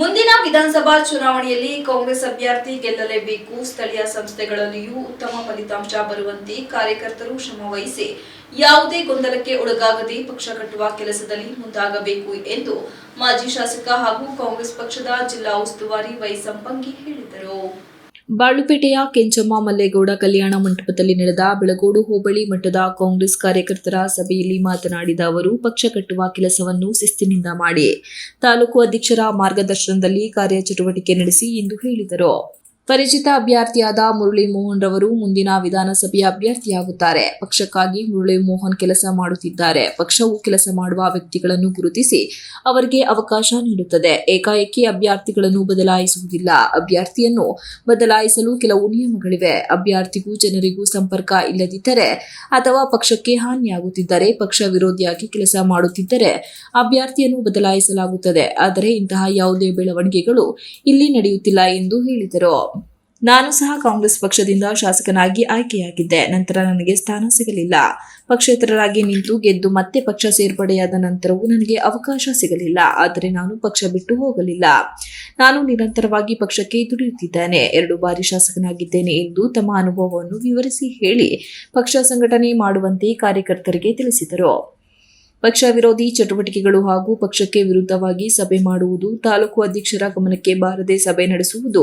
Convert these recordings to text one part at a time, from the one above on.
ಮುಂದಿನ ವಿಧಾನಸಭಾ ಚುನಾವಣೆಯಲ್ಲಿ ಕಾಂಗ್ರೆಸ್ ಅಭ್ಯರ್ಥಿ ಗೆಲ್ಲಲೇಬೇಕು. ಸ್ಥಳೀಯ ಸಂಸ್ಥೆಗಳಲ್ಲಿಯೂ ಉತ್ತಮ ಫಲಿತಾಂಶ ಬರುವಂತೆ ಕಾರ್ಯಕರ್ತರು ಶ್ರಮವಹಿಸಿ ಯಾವುದೇ ಗೊಂದಲಕ್ಕೆ ಒಳಗಾಗದೆ ಪಕ್ಷ ಕಟ್ಟುವ ಕೆಲಸದಲ್ಲಿ ಮುಂದಾಗಬೇಕು ಎಂದು ಮಾಜಿ ಶಾಸಕ ಹಾಗೂ ಕಾಂಗ್ರೆಸ್ ಪಕ್ಷದ ಜಿಲ್ಲಾ ಉಸ್ತುವಾರಿ ವೈ ಸಂಪಂಗಿ ಹೇಳಿದರು. ಬಾಳುಪೇಟೆಯ ಕೆಂಚಮ್ಮ ಮಲ್ಲೇಗೌಡ ಕಲ್ಯಾಣ ಮಂಟಪದಲ್ಲಿ ನಡೆದ ಬೆಳಗೋಡು ಹೋಬಳಿ ಮಟ್ಟದ ಕಾಂಗ್ರೆಸ್ ಕಾರ್ಯಕರ್ತರ ಸಭೆಯಲ್ಲಿ ಮಾತನಾಡಿದ ಅವರು, ಪಕ್ಷ ಕಟ್ಟುವ ಕೆಲಸವನ್ನು ಶಿಸ್ತಿನಿಂದ ಮಾಡಿ ತಾಲೂಕು ಅಧ್ಯಕ್ಷರ ಮಾರ್ಗದರ್ಶನದಲ್ಲಿ ಕಾರ್ಯಚಟುವಟಿಕೆ ನಡೆಸಿ ಎಂದು ಹೇಳಿದರು. ಪರಿಚಿತ ಅಭ್ಯರ್ಥಿಯಾದ ಮುರಳಿ ಮೋಹನ್ ರವರು ಮುಂದಿನ ವಿಧಾನಸಭೆಯ ಅಭ್ಯರ್ಥಿಯಾಗುತ್ತಾರೆ. ಪಕ್ಷಕ್ಕಾಗಿ ಮುರಳಿ ಮೋಹನ್ ಕೆಲಸ ಮಾಡುತ್ತಿದ್ದಾರೆ. ಪಕ್ಷವು ಕೆಲಸ ಮಾಡುವ ವ್ಯಕ್ತಿಗಳನ್ನು ಗುರುತಿಸಿ ಅವರಿಗೆ ಅವಕಾಶ ನೀಡುತ್ತದೆ. ಏಕಾಏಕಿ ಅಭ್ಯರ್ಥಿಗಳನ್ನು ಬದಲಾಯಿಸುವುದಿಲ್ಲ. ಅಭ್ಯರ್ಥಿಯನ್ನು ಬದಲಾಯಿಸಲು ಕೆಲವು ನಿಯಮಗಳಿವೆ. ಅಭ್ಯರ್ಥಿಗೂ ಜನರಿಗೂ ಸಂಪರ್ಕ ಇಲ್ಲದಿದ್ದರೆ ಅಥವಾ ಪಕ್ಷಕ್ಕೆ ಹಾನಿಯಾಗುತ್ತಿದ್ದರೆ ಪಕ್ಷ ವಿರೋಧಿಯಾಗಿ ಕೆಲಸ ಮಾಡುತ್ತಿದ್ದರೆ ಅಭ್ಯರ್ಥಿಯನ್ನು ಬದಲಾಯಿಸಲಾಗುತ್ತದೆ. ಆದರೆ ಇಂತಹ ಯಾವುದೇ ಬೆಳವಣಿಗೆಗಳು ಇಲ್ಲಿ ನಡೆಯುತ್ತಿಲ್ಲ ಎಂದು ಹೇಳಿದರು. ನಾನು ಸಹ ಕಾಂಗ್ರೆಸ್ ಪಕ್ಷದಿಂದ ಶಾಸಕನಾಗಿ ಆಯ್ಕೆಯಾಗಿದ್ದೆ. ನಂತರ ನನಗೆ ಸ್ಥಾನ ಸಿಗಲಿಲ್ಲ. ಪಕ್ಷೇತರರಾಗಿ ನಿಂತು ಗೆದ್ದು ಮತ್ತೆ ಪಕ್ಷ ಸೇರ್ಪಡೆಯಾದ ನಂತರವೂ ನನಗೆ ಅವಕಾಶ ಸಿಗಲಿಲ್ಲ. ಆದರೆ ನಾನು ಪಕ್ಷ ಬಿಟ್ಟು ಹೋಗಲಿಲ್ಲ. ನಾನು ನಿರಂತರವಾಗಿ ಪಕ್ಷಕ್ಕೆ ದುಡಿಯುತ್ತಿದ್ದೇನೆ. ಎರಡು ಬಾರಿ ಶಾಸಕನಾಗಿದ್ದೇನೆ ಎಂದು ತಮ್ಮ ಅನುಭವವನ್ನು ವಿವರಿಸಿ ಹೇಳಿ ಪಕ್ಷ ಸಂಘಟನೆ ಮಾಡುವಂತೆ ಕಾರ್ಯಕರ್ತರಿಗೆ ತಿಳಿಸಿದರು. ಪಕ್ಷ ವಿರೋಧಿ ಚಟುವಟಿಕೆಗಳು ಹಾಗೂ ಪಕ್ಷಕ್ಕೆ ವಿರುದ್ಧವಾಗಿ ಸಭೆ ಮಾಡುವುದು ತಾಲೂಕು ಅಧ್ಯಕ್ಷರ ಗಮನಕ್ಕೆ ಬಾರದೆ ಸಭೆ ನಡೆಸುವುದು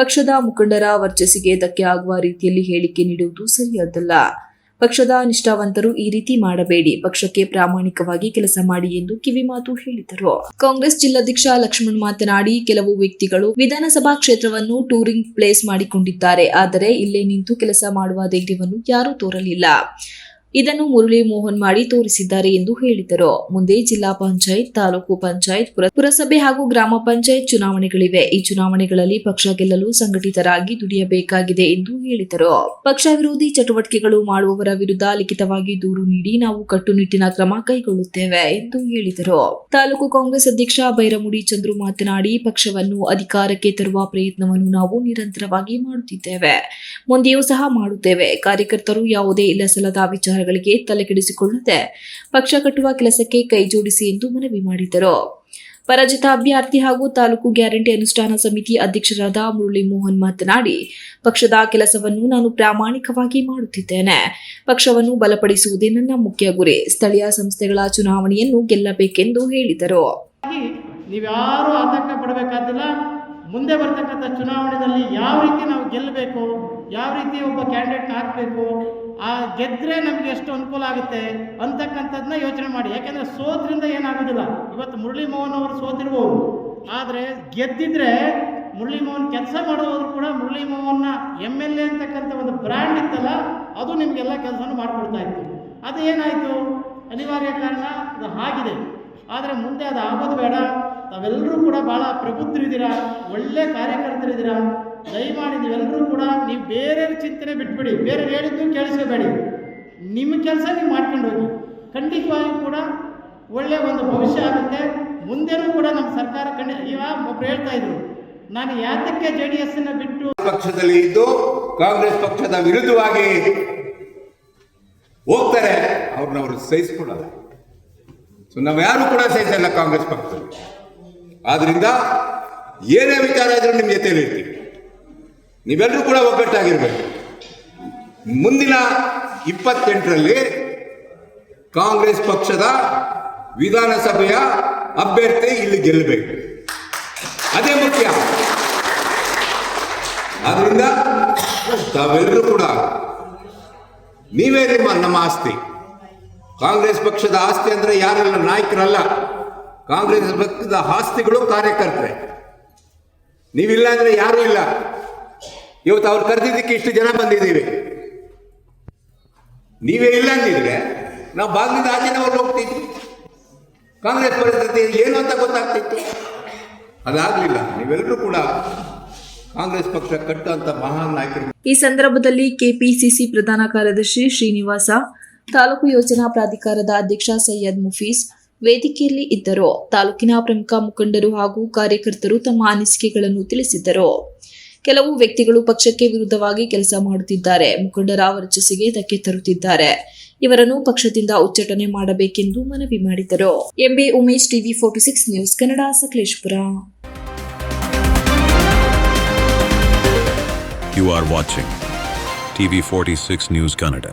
ಪಕ್ಷದ ಮುಖಂಡರ ವರ್ಚಸ್ಸಿಗೆ ಧಕ್ಕೆ ಆಗುವ ರೀತಿಯಲ್ಲಿ ಹೇಳಿಕೆ ನೀಡುವುದು ಸರಿಯಾದಲ್ಲ. ಪಕ್ಷದ ನಿಷ್ಠಾವಂತರು ಈ ರೀತಿ ಮಾಡಬೇಡಿ, ಪಕ್ಷಕ್ಕೆ ಪ್ರಾಮಾಣಿಕವಾಗಿ ಕೆಲಸ ಮಾಡಿ ಎಂದು ಕಿವಿಮಾತು ಹೇಳಿದರು. ಕಾಂಗ್ರೆಸ್ ಜಿಲ್ಲಾಧ್ಯಕ್ಷ ಲಕ್ಷ್ಮಣ್ ಮಾತನಾಡಿ, ಕೆಲವು ವ್ಯಕ್ತಿಗಳು ವಿಧಾನಸಭಾ ಕ್ಷೇತ್ರವನ್ನು ಟೂರಿಂಗ್ ಪ್ಲೇಸ್ ಮಾಡಿಕೊಂಡಿದ್ದಾರೆ, ಆದರೆ ಇಲ್ಲೇ ನಿಂತು ಕೆಲಸ ಮಾಡುವ ಧೈರ್ಯವನ್ನು ಯಾರೂ ತೋರಲಿಲ್ಲ. ಇದನ್ನು ಮುರಳಿ ಮೋಹನ್ ಮಾಡಿ ತೋರಿಸಿದ್ದಾರೆ ಎಂದು ಹೇಳಿದರು. ಮುಂದೆ ಜಿಲ್ಲಾ ಪಂಚಾಯತ್, ತಾಲೂಕು ಪಂಚಾಯತ್, ಪುರ- ಪುರಸಭೆ ಹಾಗೂ ಗ್ರಾಮ ಪಂಚಾಯತ್ ಚುನಾವಣೆಗಳಿವೆ. ಈ ಚುನಾವಣೆಗಳಲ್ಲಿ ಪಕ್ಷ ಗೆಲ್ಲಲು ಸಂಘಟಿತರಾಗಿ ದುಡಿಯಬೇಕಾಗಿದೆ ಎಂದು ಹೇಳಿದರು. ಪಕ್ಷ ವಿರೋಧಿ ಚಟುವಟಿಕೆಗಳು ಮಾಡುವವರ ವಿರುದ್ಧ ಲಿಖಿತವಾಗಿ ದೂರು ನೀಡಿ ನಾವು ಕಟ್ಟುನಿಟ್ಟಿನ ಕ್ರಮ ಕೈಗೊಳ್ಳುತ್ತೇವೆ ಎಂದು ಹೇಳಿದರು. ತಾಲೂಕು ಕಾಂಗ್ರೆಸ್ ಅಧ್ಯಕ್ಷ ಬೈರಮುಡಿ ಚಂದ್ರು ಮಾತನಾಡಿ, ಪಕ್ಷವನ್ನು ಅಧಿಕಾರಕ್ಕೆ ತರುವ ಪ್ರಯತ್ನವನ್ನು ನಾವು ನಿರಂತರವಾಗಿ ಮಾಡುತ್ತಿದ್ದೇವೆ. ಮುಂದೆಯೂ ಸಹ ಮಾಡುತ್ತೇವೆ. ಕಾರ್ಯಕರ್ತರು ಯಾವುದೇ ಇಲ್ಲಸಲ್ಲದ ವಿಚಾರಗಳಿಗೆ ತಲೆಕೆಡಿಸಿಕೊಳ್ಳದೆ ಪಕ್ಷ ಕಟ್ಟುವ ಕೆಲಸಕ್ಕೆ ಕೈಜೋಡಿಸಿ ಎಂದು ಮನವಿ ಮಾಡಿದರು ಪರಾಜಿತ ಅಭ್ಯರ್ಥಿ ಹಾಗೂ ತಾಲೂಕು ಗ್ಯಾರಂಟಿ ಅನುಷ್ಠಾನ ಸಮಿತಿ ಅಧ್ಯಕ್ಷರಾದ ಮುರಳಿ ಮೋಹನ್ ಮಾತನಾಡಿ, ಪಕ್ಷದ ಕೆಲಸವನ್ನು ನಾನು ಪ್ರಾಮಾಣಿಕವಾಗಿ ಮಾಡುತ್ತಿದ್ದೇನೆ. ಪಕ್ಷವನ್ನು ಬಲಪಡಿಸುವುದೇ ನನ್ನ ಮುಖ್ಯ ಗುರಿ. ಸ್ಥಳೀಯ ಸಂಸ್ಥೆಗಳ ಚುನಾವಣೆಯನ್ನು ಗೆಲ್ಲಬೇಕೆಂದು ಹೇಳಿದರು. ನೀವ್ಯಾರು ಆತಂಕ ಪಡಬೇಕಾದಿಲ್ಲ. ಮುಂದೆ ಬರ್ತಕ್ಕಂಥ ಚುನಾವಣೆಯಲ್ಲಿ ಯಾವ ರೀತಿ ನಾವು ಗೆಲ್ಲಬೇಕು, ಯಾವ ರೀತಿ ಒಬ್ಬ ಕ್ಯಾಂಡಿಡೇಟ್ ಹಾಕಬೇಕು ಆ ಗೆದ್ದರೆ ನಮಗೆ ಎಷ್ಟು ಅನುಕೂಲ ಆಗುತ್ತೆ ಅಂತಕ್ಕಂಥದ್ದನ್ನ ಯೋಚನೆ ಮಾಡಿ. ಯಾಕೆಂದರೆ ಸೋದ್ರಿಂದ ಏನಾಗೋದಿಲ್ಲ ಇವತ್ತು ಮುರಳಿ ಮೋಹನ್ ಅವರು ಸೋತಿರ್ಬೋದು. ಆದರೆ ಗೆದ್ದಿದ್ರೆ ಮುರಳಿ ಮೋಹನ್ ಕೆಲಸ ಮಾಡೋದ್ರು ಕೂಡ ಮುರಳಿ ಮೋಹನ್ನ ಎಂ ಎಲ್ ಎ ಅಂತಕ್ಕಂಥ ಒಂದು ಬ್ರ್ಯಾಂಡ್ ಇತ್ತಲ್ಲ, ಅದು ನಿಮಗೆಲ್ಲ ಕೆಲಸವನ್ನು ಮಾಡಿಕೊಡ್ತಾ ಇತ್ತು. ಅದು ಏನಾಯಿತು? ಅನಿವಾರ್ಯ ಕಾರಣ ಅದು ಆಗಿದೆ. ಆದರೆ ಮುಂದೆ ಅದು ಆಗೋದು ಬೇಡ. ತಾವೆಲ್ಲರೂ ಕೂಡ ಭಾಳ ಪ್ರಬುದ್ಧರಿದ್ದೀರಾ? ಒಳ್ಳೆ ಕಾರ್ಯಕರ್ತರಿದ್ದೀರಾ? ದಯಮಾಡಿ ನೀವೆಲ್ಲರೂ ಕೂಡ ನೀವು ಬೇರೆ ಚಿಂತನೆ ಬಿಟ್ಬಿಡಿ, ಬೇರೆ ಹೇಳಿದ್ದು ಕೇಳಿಸ್ಕೋಬೇಡಿ. ನಿಮ್ಮ ಕೆಲಸ ನೀವು ಮಾಡ್ಕೊಂಡು ಹೋಗಿ. ಖಂಡಿತವಾಗಿ ಕೂಡ ಒಳ್ಳೆಯ ಒಂದು ಭವಿಷ್ಯ ಆಗುತ್ತೆ. ಮುಂದೆನೂ ಕೂಡ ನಮ್ಮ ಸರ್ಕಾರ ಖಂಡಿತ ಇವಾಗ ಒಬ್ರು ಹೇಳ್ತಾ ಇದ್ರು, ನಾನು ಯಾತಕ್ಕೆ ಜೆ ಡಿ ಎಸ್ಸನ್ನು ಬಿಟ್ಟು ಪಕ್ಷದಲ್ಲಿ ಇದ್ದು ಕಾಂಗ್ರೆಸ್ ಪಕ್ಷದ ವಿರುದ್ಧವಾಗಿ ಹೋಗ್ತಾರೆ, ಅವ್ರನ್ನ ಅವರು ಸಹಿಸ್ಕೊಳ್ಳಲ್ಲ. ಸೊ ನಾವು ಯಾರು ಕೂಡ ಸಹಿಸಲ್ಲ ಕಾಂಗ್ರೆಸ್ ಪಕ್ಷದಲ್ಲಿ. ಆದ್ರಿಂದ ಏನೇ ವಿಚಾರ ಇದ್ರೂ ನಿಮ್ಮ ಜೊತೆಲಿ ಇರ್ತೀವಿ. ನೀವೆಲ್ಲರೂ ಕೂಡ ಒಗ್ಗಟ್ಟಾಗಿರ್ಬೇಕು. ಮುಂದಿನ ಇಪ್ಪತ್ತೆಂಟರಲ್ಲಿ ಕಾಂಗ್ರೆಸ್ ಪಕ್ಷದ ವಿಧಾನಸಭೆಯ ಅಭ್ಯರ್ಥಿ ಇಲ್ಲಿ ಗೆಲ್ಲಬೇಕು. ಅದೇ ಮುಖ್ಯ. ಆದ್ರಿಂದ ತಾವೆಲ್ಲರೂ ಕೂಡ ನೀವೇ ನಿಮ್ಮ, ನಮ್ಮ ಆಸ್ತಿ. ಕಾಂಗ್ರೆಸ್ ಪಕ್ಷದ ಆಸ್ತಿ ಅಂದ್ರೆ ಯಾರೆಲ್ಲ ನಾಯಕರಲ್ಲ. ಕಾಂಗ್ರೆಸ್ ಪಕ್ಷದ ಆಸ್ತಿಗಳು ಕಾರ್ಯಕರ್ತರೆ. ನೀವಿಲ್ಲ ಅಂದ್ರೆ ಯಾರೂ ಇಲ್ಲ. ಇವತ್ತು ಅವ್ರು ಕರೆದಿದ್ದಕ್ಕೆ ಇಷ್ಟು ಜನ ಬಂದಿದ್ದೀವಿ. ನೀವೇ ಇಲ್ಲ ಅಂದಿದ್ರೆ ನಾವು ಬಾಗಿಲಿಂದ ನಾವು ಹೋಗ್ತಿದ್ವಿ. ಕಾಂಗ್ರೆಸ್ ಪರಿಸ್ಥಿತಿ ಏನು ಅಂತ ಗೊತ್ತಾಗ್ತಿತ್ತು. ಅದಾಗಲಿಲ್ಲ, ನೀವೆಲ್ಲರೂ ಕೂಡ ಕಾಂಗ್ರೆಸ್ ಪಕ್ಷ ಕಟ್ಟುವಂಥ ಮಹಾನ್ ನಾಯಕರು. ಈ ಸಂದರ್ಭದಲ್ಲಿ ಕೆಪಿಸಿಸಿ ಪ್ರಧಾನ ಕಾರ್ಯದರ್ಶಿ ಶ್ರೀನಿವಾಸ, ತಾಲೂಕು ಯೋಜನಾ ಪ್ರಾಧಿಕಾರದ ಅಧ್ಯಕ್ಷ ಸೈಯದ್ ಮುಫೀಸ್ ವೇದಿಕೆಯಲ್ಲಿ ಇದ್ದರು. ತಾಲೂಕಿನ ಪ್ರಮುಖ ಮುಖಂಡರು ಹಾಗೂ ಕಾರ್ಯಕರ್ತರು ತಮ್ಮ ಅನಿಸಿಕೆಗಳನ್ನು ತಿಳಿಸಿದ್ದರು. ಕೆಲವು ವ್ಯಕ್ತಿಗಳು ಪಕ್ಷಕ್ಕೆ ವಿರುದ್ಧವಾಗಿ ಕೆಲಸ ಮಾಡುತ್ತಿದ್ದಾರೆ. ಮುಖಂಡರ ವರ್ಚಸ್ಸಿಗೆ ಧಕ್ಕೆ ತರುತ್ತಿದ್ದಾರೆ. ಇವರನ್ನು ಪಕ್ಷದಿಂದ ಉಚ್ಚಾಟನೆ ಮಾಡಬೇಕೆಂದು ಮನವಿ ಮಾಡಿದರು MB Umesh, TV forty six news Kannada, Sakleshpur. You are watching TV forty six news Kannada